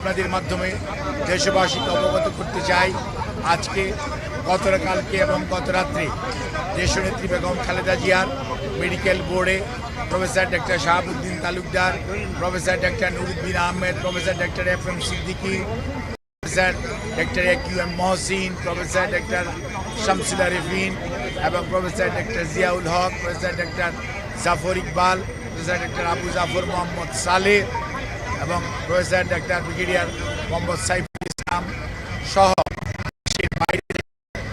আপনাদের মাধ্যমে দেশবাসীকে অবগত করতে চাই, আজকে গতকালকে এবং গত রাত্রে দেশনেত্রী বেগম খালেদা জিয়ার মেডিকেল বোর্ডে professor doctor Shahabuddin Talukdar, professor doctor Nuruddin Ahmed, professor doctor F M Siddiqui, professor doctor A Q M Mohsin, professor doctor Shamsullah Rifin এবং professor doctor Ziaul Haque, professor doctor Zafar Iqbal, professor doctor Abu Zafar Mohammad Saleh. এবং রয়েছেন doctor brigadier Mohammad Saiful Islam সহ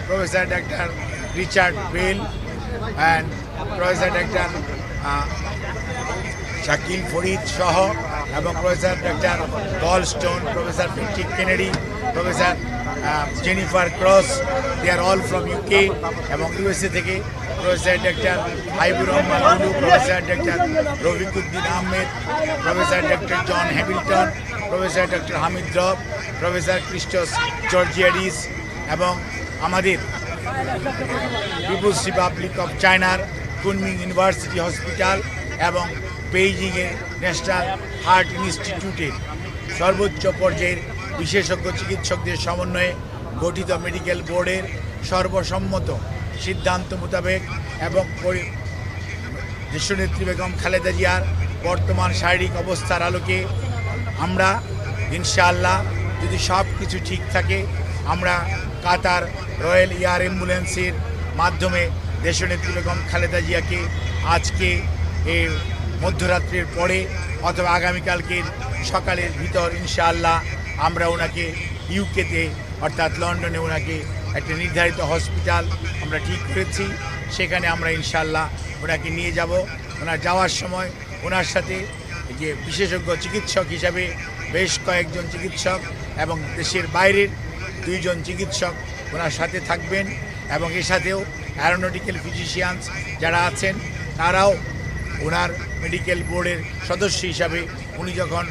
professor doctor Richard Bell and professor doctor Shakil Farid সহ এবং professor doctor Gall Stone professor Patrick Kennedy, professor Jennifer Cross they are all from UK এবং USA থেকে professor doctor Haibur Rahman Lulu professor doctor Rafiquddin Ahmed, professor doctor John Hamilton, professor doctor Hamid Rob, professor Christos Georgiadis এবং আমাদের people's republic of চায়নার Kunming university hospital এবং বেইজিংয়ের national heart ইনস্টিটিউটের সর্বোচ্চ পর্যায়ের বিশেষজ্ঞ চিকিৎসকদের সমন্বয়ে গঠিত মেডিকেল বোর্ডের সর্বসম্মত সিদ্ধান্ত মোতাবেক এবং দেশনেত্রী বেগম খালেদা জিয়ার বর্তমান শারীরিক অবস্থার আলোকে আমরা ইনশাআল্লাহ যদি সব কিছু ঠিক থাকে, আমরা কাতার রয়্যাল এয়ার অ্যাম্বুলেন্সের মাধ্যমে দেশনেত্রী বেগম খালেদা জিয়াকে আজকে এই মধ্যরাত্রির পরে অথবা আগামীকালকের সকালের ভিতর, ইনশাআল্লাহ, আমরা ওনাকে ইউকেতে অর্থাৎ লন্ডনে ওনাকে একটা নির্ধারিত হসপিটাল আমরা ঠিক করেছি। সেখানে আমরা ইনশাআল্লাহ ওনাকে নিয়ে যাব। ওনার যাওয়ার সময় ওনার সাথে যে বিশেষজ্ঞ চিকিৎসক হিসাবে বেশ কয়েকজন চিকিৎসক এবং দেশের বাইরের দুইজন চিকিৎসক ওনার সাথে থাকবেন এবং এর সাথেও অ্যারোনটিক্যাল ফিজিশিয়ানস যারা আছেন, তারাও ওনার মেডিকেল বোর্ডের সদস্য হিসাবে উনি যখন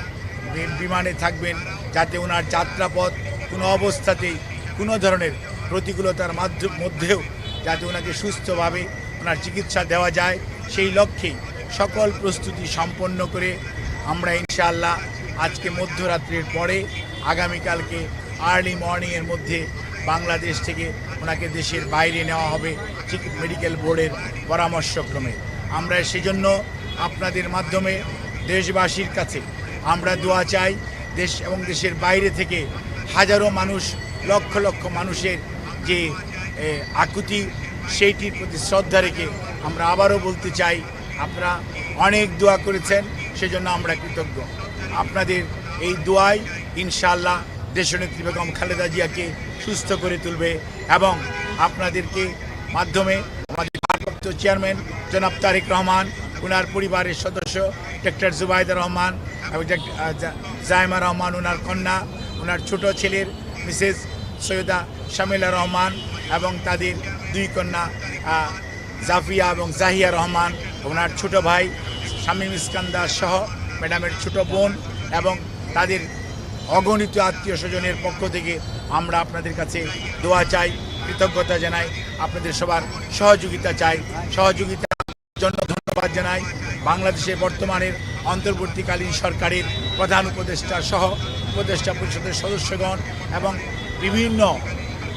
বিমানে থাকবেন, যাতে ওনার যাত্রাপথ কোনো অবস্থাতেই কোনো ধরনের প্রতিকূলতার মাধ্য- মধ্যেও যাতে ওনাকে সুস্থভাবে ওনার চিকিৎসা দেওয়া যায়, সেই লক্ষ্যেই সকল প্রস্তুতি সম্পন্ন করে আমরা ইনশাআল্লাহ আজকে মধ্যরাত্রির পরে আগামীকালকে আর্লি মর্নিংয়ের মধ্যে বাংলাদেশ থেকে ওনাকে দেশের বাইরে নেওয়া হবে চিকি- মেডিকেল বোর্ডের পরামর্শক্রমে। আমরা সেজন্য আপনাদের মাধ্যমে দেশবাসীর কাছে আমরা দোয়া চাই, দেশ এবং দেশের বাইরে থেকে হাজারো মানুষ, লক্ষ লক্ষ মানুষের যে আকুতি, সেইটির প্রতি শ্রদ্ধা রেখে আমরা আবারও বলতে চাই, আপনারা অনেক দোয়া করেছেন, সেজন্য আমরা কৃতজ্ঞ। আপনাদের এই দোয়াই ইনশাআল্লাহ দেশনেত্রী বেগম খালেদা জিয়াকে সুস্থ করে তুলবে এবং আপনাদেরকে মাধ্যমে ভারপ্রাপ্ত চেয়ারম্যান জনাব তারিক রহমান ওনার পরিবারের সদস্য ডক্টর জুবাইদা রহমান, এবং জায়মা রহমান ওনার কন্যা ওনার ছোট ছেলের মিসেস সৈয়দা শামিলা রহমান এবং তাদের দুই কন্যা জাফিয়া এবং জাহিয়া রহমান ওনার ছোট ভাই শামীম ইস্কান্দার সহ ম্যাডামের ছোট বোন এবং তাদের অগণিত আত্মীয় স্বজনের পক্ষ থেকে আমরা আপনাদের কাছে দোয়া চাই। কৃতজ্ঞতা জানাই। আপনাদের সবার সহযোগিতা চাই। সহযোগিতার জন্য ধন্যবাদ জানাই। বাংলাদেশে বর্তমানের অন্তর্বর্তীকালীন সরকারের প্রধান উপদেষ্টা সহ উপদেষ্টা পরিষদের সদস্যগণ এবং বিভিন্ন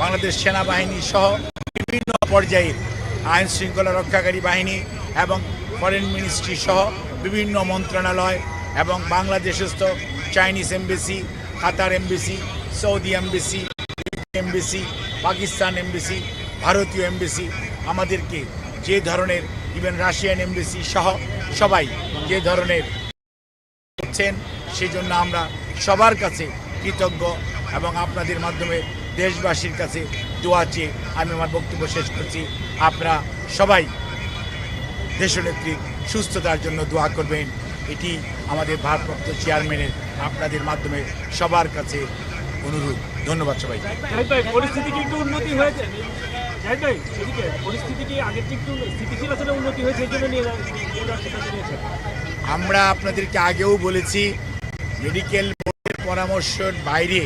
বাংলাদেশ সেনাবাহিনী সহ বিভিন্ন পর্যায়ের আইন শৃঙ্খলা রক্ষাকারী বাহিনী এবং ফরেন মিনিস্ট্রি সহ বিভিন্ন মন্ত্রণালয় এবং বাংলাদেশস্থ Chinese embassy, Qatar embassy, Saudi embassy embassy Pakistan embassy, ভারতীয় এমবেসি, আমাদেরকে যে ধরনের ইভেন রাশিয়ান এমবেসি সহ সবাই যে ধরনের করছেন সেই জন্য আমরা সবার কাছে কৃতজ্ঞ এবং আপনাদের মাধ্যমে দেশবাসীর কাছে দোয়া চেয়ে আমি আমার বক্তব্য শেষ করছি। আপনারা সবাই দেশনেত্রীর সুস্থতার জন্য দোয়া করবেন। এটি আমাদের ভারপ্রাপ্ত চেয়ারম্যানের আপনাদের মাধ্যমে সবার কাছে অনুরোধ ধন্যবাদ সবাই পরিস্থিতি কি একটু উন্নতি হয়েছে? আমরা আপনাদেরকে আগেও বলেছি মেডিকেল বোর্ডের পরামর্শের বাইরে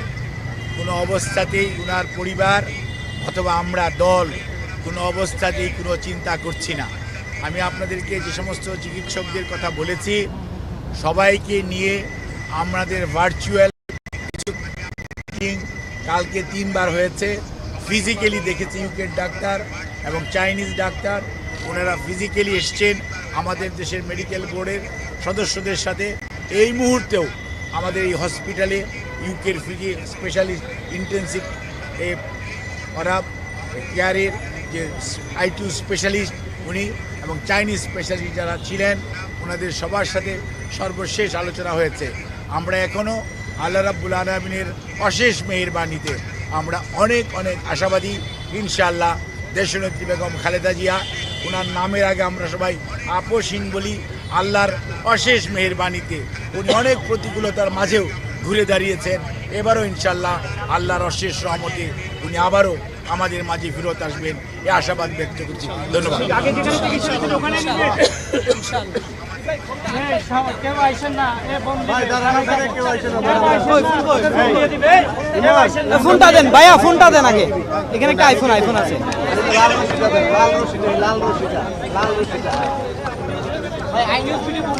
কোনো অবস্থাতেই ওনার পরিবার অথবা আমরা দল কোনো অবস্থাতেই কোনো চিন্তা করছি না। আমি আপনাদেরকে যে সমস্ত চিকিৎসকদের কথা বলেছি সবাইকে নিয়ে আমাদের ভার্চুয়াল কালকে তিনবার হয়েছে। ফিজিক্যালি দেখেছি ইউকের ডাক্তার এবং চাইনিজ ডাক্তার। ওনারা ফিজিক্যালি এসছেন আমাদের দেশের মেডিকেল বোর্ডের সদস্যদের সাথে। এই মুহূর্তেও আমাদের এই হসপিটালে ইউকের ফিজি স্পেশালিস্ট ইন্টেন্সিভ এ ওরা কেয়ারের যে আইটিউ স্পেশালিস্ট উনি এবং চাইনিজ স্পেশালিস্ট যারা ছিলেন, ওনাদের সবার সাথে সর্বশেষ আলোচনা হয়েছে। আমরা এখনও আল্লাহ রাব্বুল আলমিনের অশেষ মেহেরবানিতে আমরা অনেক অনেক আশাবাদী। ইনশাআল্লাহ দেশনেত্রী বেগম খালেদা জিয়া ওনার নামের আগে আমরা সবাই আপোষহীন বলি আল্লাহর অশেষ মেহেরবানিতে উনি অনেক প্রতিকূলতার মাঝেও ঘুরে দাঁড়িয়েছেন। এবারও ইনশাল্লাহ আল্লাহর অশেষ রহমতে উনি আবারও আমাদের মাঝে ফেরত আসবেন। এ আশাবাদ ব্যক্ত করছি। ধন্যবাদ। ফোনটা দেন। ভাইয়া ফোনটা দেন আগে। এখানে একটা আইফোন আইফোন আছে। লাল রশিটা দেন, লাল রশিটা লাল রশিটা লাল রশিটা।